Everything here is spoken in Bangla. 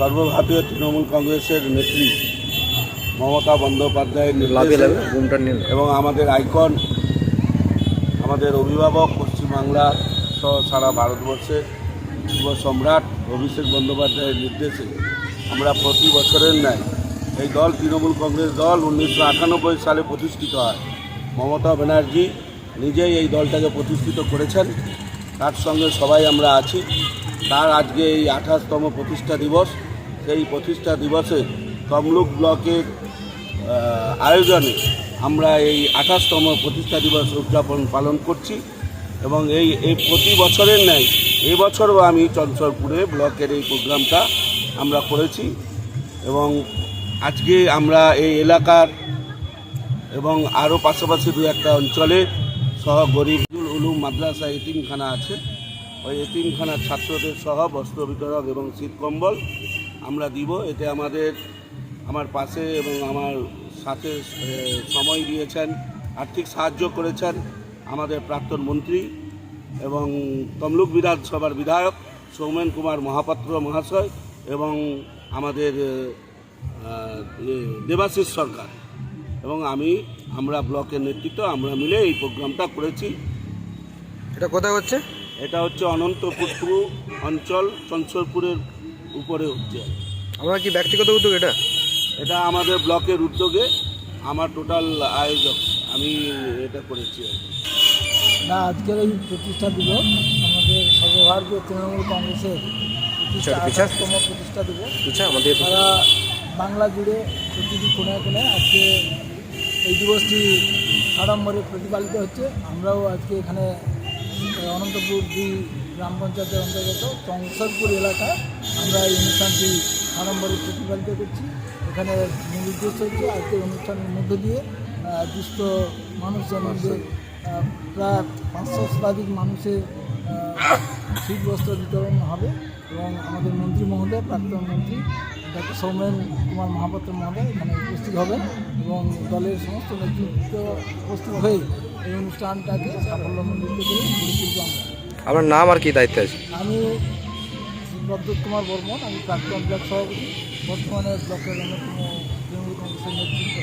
সর্বভারতীয় তৃণমূল কংগ্রেসের নেত্রী মমতা বন্দ্যোপাধ্যায়ের এবং আমাদের আইকন আমাদের অভিভাবক পশ্চিমবাংলা সহ সারা ভারতবর্ষের যুব সম্রাট অভিষেক বন্দ্যোপাধ্যায়ের নির্দেশে আমরা প্রতি বছরের ন্যায় এই দল তৃণমূল কংগ্রেস দল উনিশশো আটানব্বই সালে প্রতিষ্ঠিত হয়। মমতা ব্যানার্জি নিজেই এই দলটাকে প্রতিষ্ঠিত করেছেন। তার সঙ্গে সবাই আমরা আছি। তার আজকে এই আঠাশতম প্রতিষ্ঠা দিবস। সেই প্রতিষ্ঠা দিবসে তমলুক ব্লকের আয়োজনে আমরা এই আঠাশতম প্রতিষ্ঠা দিবস উদযাপন পালন করছি এবং এই এই প্রতি বছরের ন্যায় এবছরও আমি চঞ্চলপুরে ব্লকের এই প্রোগ্রামটা আমরা করেছি এবং আজকে আমরা এই এলাকার এবং আরও পাশাপাশি দু একটা অঞ্চলে সহ গরিবুল উলুম মাদ্রাসা এতিমখানা আছে। ওই এতিমখানার ছাত্রদের সহ বস্ত্র বিতরক এবং শীত কম্বল আমরা দিব। এতে আমাদের, আমার পাশে এবং আমার সাথে সময় দিয়েছেন, আর্থিক সাহায্য করেছেন আমাদের প্রাক্তন মন্ত্রী এবং তমলুক বিধানসভার বিধায়ক সৌমেন কুমার মহাপাত্র মহাশয় এবং আমাদের দেবাশিস সরকার। এবং আমি, আমরা ব্লকের নেতৃত্ব, আমরা মিলে এই প্রোগ্রামটা করেছি। এটা কোথায় হচ্ছে? এটা হচ্ছে অনন্তপুর অঞ্চল চঞ্চলপুরের উপরে হচ্ছে। আমরা কি ব্যক্তিগত উদ্যোগ এটা? এটা আমাদের ব্লকের উদ্যোগে আমার টোটাল আয়োজক। আমি এটা করেছি না আজকের এই প্রতিষ্ঠা দিবস আমাদের সর্বভারতীয় তৃণমূল কংগ্রেসের। আঠাশতম প্রতিষ্ঠা দিবস। আমাদের সারা বাংলা জুড়ে প্রতিটি কোনায় কোনায় আজকে এই দিবসটি সাড়ম্বরে প্রতিপালিত হচ্ছে। আমরাও আজকে এখানে অনন্তপুর দুই গ্রাম পঞ্চায়েতের অন্তর্গত চংসরপুর এলাকায় আমরা এই অনুষ্ঠানটি সাড়ম্বরে প্রতিপালিত করছি। এখানে মূল উদ্দেশ্য হচ্ছে আজকের অনুষ্ঠানের মধ্য দিয়ে দুস্থ মানুষজনদের প্রায় পাঁচশো শতাধিক মানুষের শীত বস্ত্র বিতরণ হবে এবং আমাদের মন্ত্রী মহোদয়, প্রাক্তন মন্ত্রী ডক্টর সৌমেন কুমার মহাপাত্র মহোদয় এখানে উপস্থিত হবেন এবং দলের সমস্ত নেতৃত্ব উপস্থিত হয়ে এই অনুষ্ঠানটাকে সাফল্যমণ্ডিত করে গড়ে তুলব আমরা। আপনার নাম আর কি দায়িত্ব আছে? আমি প্রদ্যুৎ কুমার বর্মন আমি প্রাক্তন ব্লক সভাপতি বর্তমানে ব্লকের অন্যতম তৃণমূল কংগ্রেসের নেতৃত্ব।